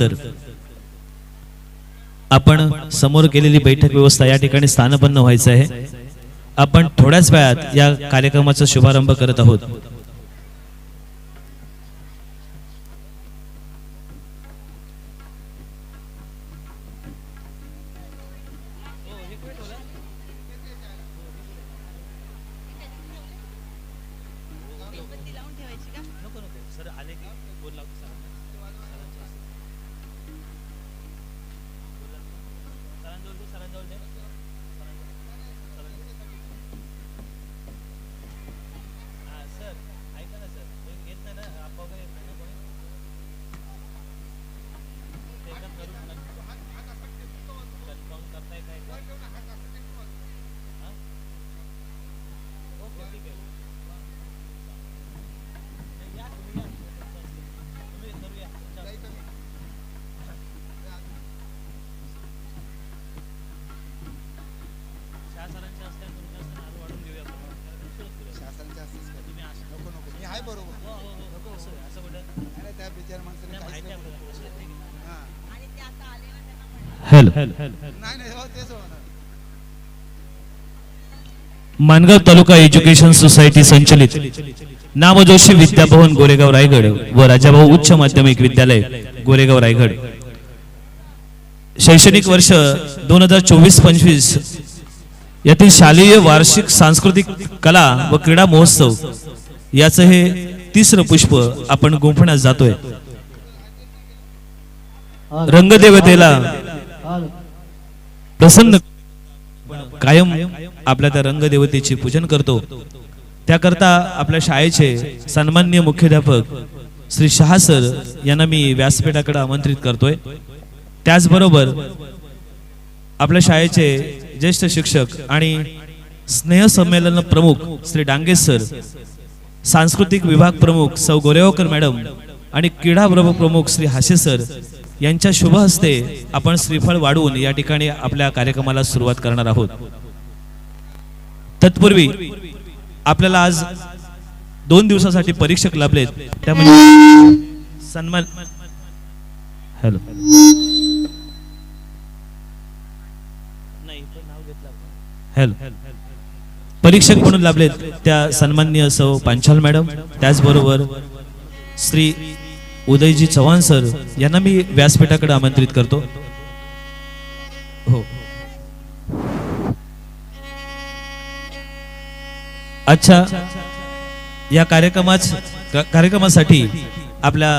तर आपण समोर केलेली बैठक व्यवस्था या ठिकाणी स्थानपन्न व्हायचं आहे. आपण थोड्याच वेळात या कार्यक्रमाचा शुभारंभ करत आहोत. शासनाच्या hello. Mangaon Taluka education society संचलित नामजोशी विद्याभवन गोरेगाव रायगड व राजाभाऊ उच्च माध्यमिक विद्यालय गोरेगाव रायगड. शैक्षणिक वर्ष दोन हजार चोवीस पंचवीस यातील शालेय वार्षिक सांस्कृतिक कला व क्रीडा महोत्सव याचं हे तिसरं पुष्प आपण गुंफण्यास जातोय. रंगदेवतेला प्रसन्न कायम आपल्या त्या रंगदेवतेचे पूजन करतो. त्याकरता आपल्या शाळेचे सन्मान्य मुख्याध्यापक श्री शहा सर यांना मी व्यासपीठाकडे आमंत्रित करतोय. त्याचबरोबर आपल्या शाळेचे ज्येष्ठ शिक्षक आणि स्नेहसंमेलन प्रमुख श्री डांगे सर सांस्कृतिक विभाग प्रमुख सौ गोरेवकर मॅडम आणि क्रीडा प्रमुख श्री हासे सर यांच्या शुभ हस्ते आपण श्रीफळ वाढवून या ठिकाणी आपल्या कार्यक्रमाला सुरुवात करणार आहोत. तत्पूर्वी आपल्याला आज दोन दिवसासाठी परीक्षक लाभलेत. त्यामुळे सन्मान हॅलो. हॅलो. परीक्षक म्हणून लाभलेत त्या सन्माननीय सौ पांचाल मॅडम. त्याचबरोबर श्री उदयजी चव्हाण सर यांना मी व्यासपीठाकडे आमंत्रित करतो. हो. अच्छा या कार्यक्रमाच कार्यक्रमासाठी आपल्या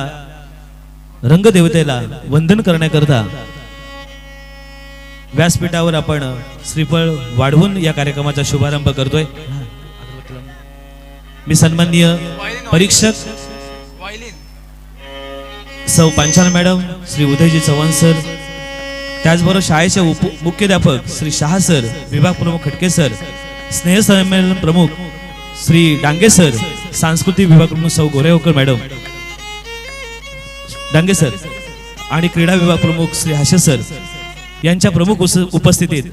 रंगदेवतेला वंदन करण्याकरता व्यासपीठावर आपण श्रीफळ वाढवून या कार्यक्रमाचा शुभारंभ करतोय. मी सन्माननीय परीक्षक सौ पांचाल मॅडम श्री उदयजी चव्हाण सर त्याचबरोबर शाळेचे उप मुख्याध्यापक श्री शहा सर विभाग प्रमुख खटके सर स्नेह संमेलन प्रमुख श्री डांगे सर सांस्कृतिक विभाग प्रमुख सौ गोरेवकर मॅडम डांगे सर आणि क्रीडा विभाग प्रमुख श्री हाशे सर यांच्या प्रमुख उपस्थितीत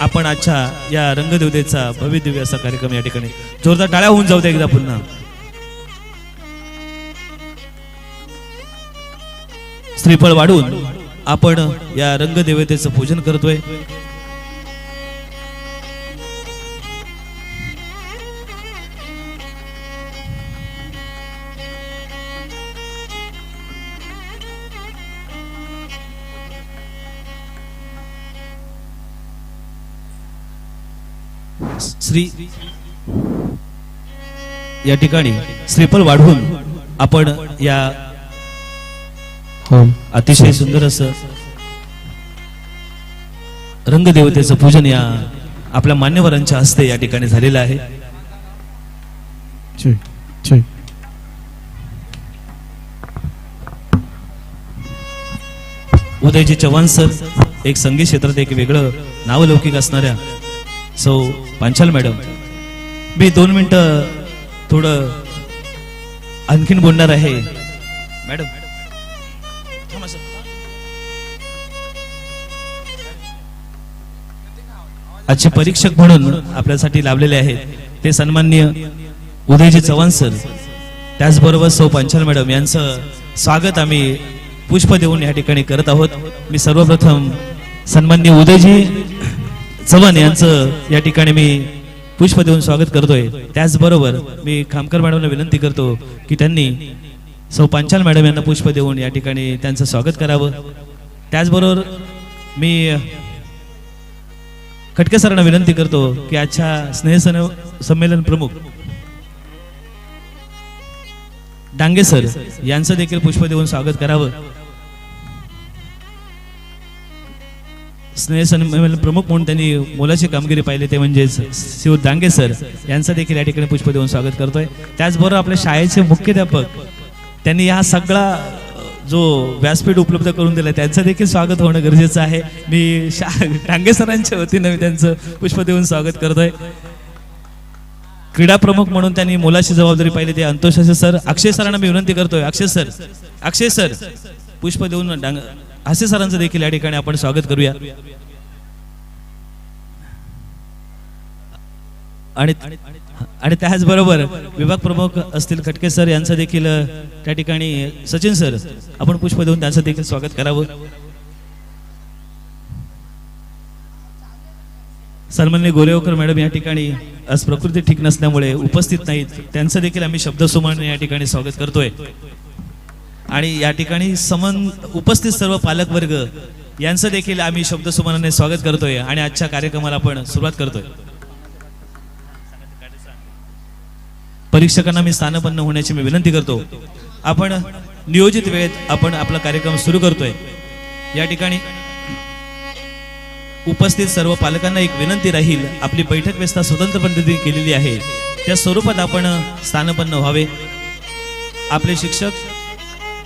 आपण आजच्या या रंगदेवतेचा भव्य दिव्य असा कार्यक्रम या ठिकाणी जोरदार टाळ्या होऊन जाऊ दे एकदा पुन्हा. श्रीफळ वाढून आपण या रंगदेवतेचं पूजन करतोय. श्री या ठिकाणी श्रीफळ वाढवून आपण या अतिशय सुंदर असं रंगदेवतेचं पूजन या आपल्या मान्यवरांच्या हस्ते या ठिकाणी झालेलं आहे. उदयजी चव्हाण सर एक संगीत क्षेत्रात एक वेगळं नावलौकिक असणाऱ्या सौ पांचाल मॅडम. मी दोन मिनिटं थोडं आणखीन बोलणार आहे. मॅडम. आजचे परीक्षक म्हणून आपल्यासाठी लाभलेले आहेत ते सन्माननीय उदयजी चव्हाण सर. त्याचबरोबर सौ पंचाल मॅडम यांचं स्वागत आम्ही पुष्प देऊन या ठिकाणी करत आहोत. मी सर्वप्रथम सन्मान्य उदयजी चव्हाण यांचं या ठिकाणी मी पुष्प देऊन स्वागत करतोय. त्याचबरोबर मी खामकर मॅडमला विनंती करतो की त्यांनी सौ पांचाल मॅडम यांना पुष्प देऊन या ठिकाणी त्यांचं स्वागत करावं. त्याचबरोबर मी खटके सरांना विनंती करतो की आजच्या स्नेहसन संमेलन प्रमुख डांगे सर यांचं देखील पुष्प देऊन स्वागत करावं. स्नेह संमेलन प्रमुख म्हणून त्यांनी मोलाची कामगिरी पाहिली ते म्हणजेच शिव डांगे सर यांचं देखील या ठिकाणी पुष्प देऊन स्वागत करतोय. त्याचबरोबर आपल्या शाळेचे मुख्याध्यापक त्यांनी हा सगळा जो व्यासपीठ उपलब्ध करून दिलं त्यांचं देखील स्वागत होणं गरजेचं आहे. मी शा डांगे सरांच्या वतीनं मी त्यांचं पुष्प देऊन स्वागत करतोय. क्रीडा प्रमुख म्हणून त्यांनी मुलाची जबाबदारी पाहिली ते अंतोष सर. अक्षय सरांना मी विनंती करतोय अक्षय सर अक्षय सर पुष्प देऊन डांग हसे सरांचं देखील या ठिकाणी आपण स्वागत करूया. आणि आणि त्याचबरोबर विभाग प्रमुख असतील खटके सर यांचं देखील त्या ठिकाणी सचिन सर आपण पुष्प देऊन त्यांचं देखील स्वागत करावं. सन्मान्य गोरेवकर मॅडम या ठिकाणी आज प्रकृती ठीक नसल्यामुळे उपस्थित नाहीत. त्यांचं देखील आम्ही शब्दसुमन या ठिकाणी स्वागत करतोय. आणि या ठिकाणी समन उपस्थित सर्व पालकवर्ग यांचं देखील आम्ही शब्दसुमनाने स्वागत करतोय आणि आजच्या कार्यक्रमाला आपण सुरुवात करतोय. परीक्षकांना मी स्थानपन्न होण्याची मी विनंती करतो. आपण नियोजित वेळेत आपण आपला कार्यक्रम सुरू करतोय. या ठिकाणी उपस्थित सर्व पालकांना एक विनंती राहील. आपली बैठक व्यवस्था स्वतंत्र पद्धतीने केलेली आहे. त्या स्वरूपात आपण स्थानपन्न व्हावे. आपले शिक्षक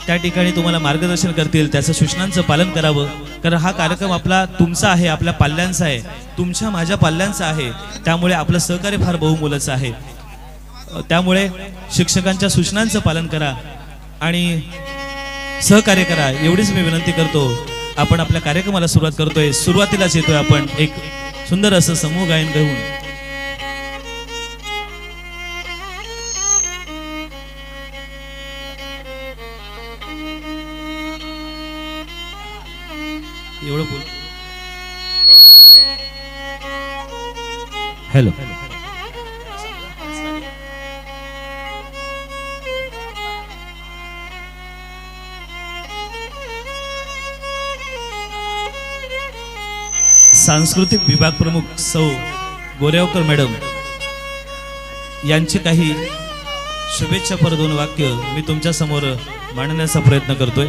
त्या ठिकाणी तुम्हाला मार्गदर्शन करतील. त्याचं सूचनांचं पालन करावं. कारण हा कार्यक्रम आपला तुमचा आहे आपल्या पाल्यांचा आहे. तुमच्या माझ्या पाल्यांचा आहे. त्यामुळे आपलं सहकार्य फार बहुमोलाचं आहे. त्यामुळे शिक्षकांच्या सूचनांचं पालन करा आणि सहकार्य करा. एवढीच मी विनंती करतो. आपण आपल्या कार्यक्रमाला सुरुवात करतोय. सुरुवातीलाच येतोय आपण एक सुंदर असं समूह गायन घेऊन. एवढं बोल. हॅलो. सांस्कृतिक विभाग प्रमुख सौ गोरेवकर मॅडम यांचे काही शुभेच्छापर दोन वाक्य मी तुमच्यासमोर मांडण्याचा प्रयत्न करतोय.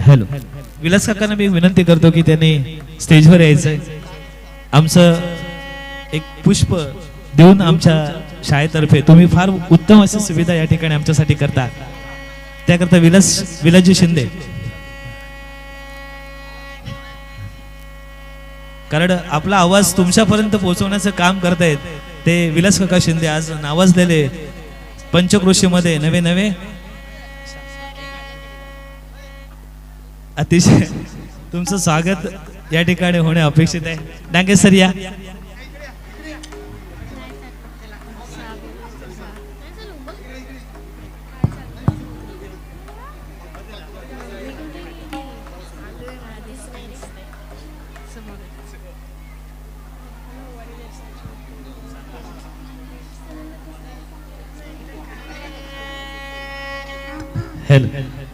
हॅलो. विलास काकांना मी विनंती करतो की त्यांनी स्टेजवर यायचंय. आमचं एक पुष्प देऊन आमच्या शाळेतर्फे तुम्ही फार उत्तम अशी सुविधा या ठिकाणी आमच्यासाठी करता. त्याकरता विलास विलासजी शिंदे. कारण आपला आवाज तुमच्यापर्यंत पोहोचवण्याचं काम करतायत ते विलास काका शिंदे आज नावाजलेले पंचकृषीमध्ये नवे नवे. अतिशय तुमचं स्वागत या ठिकाणी होणे अपेक्षित आहे. डांगे सर या. हॅलो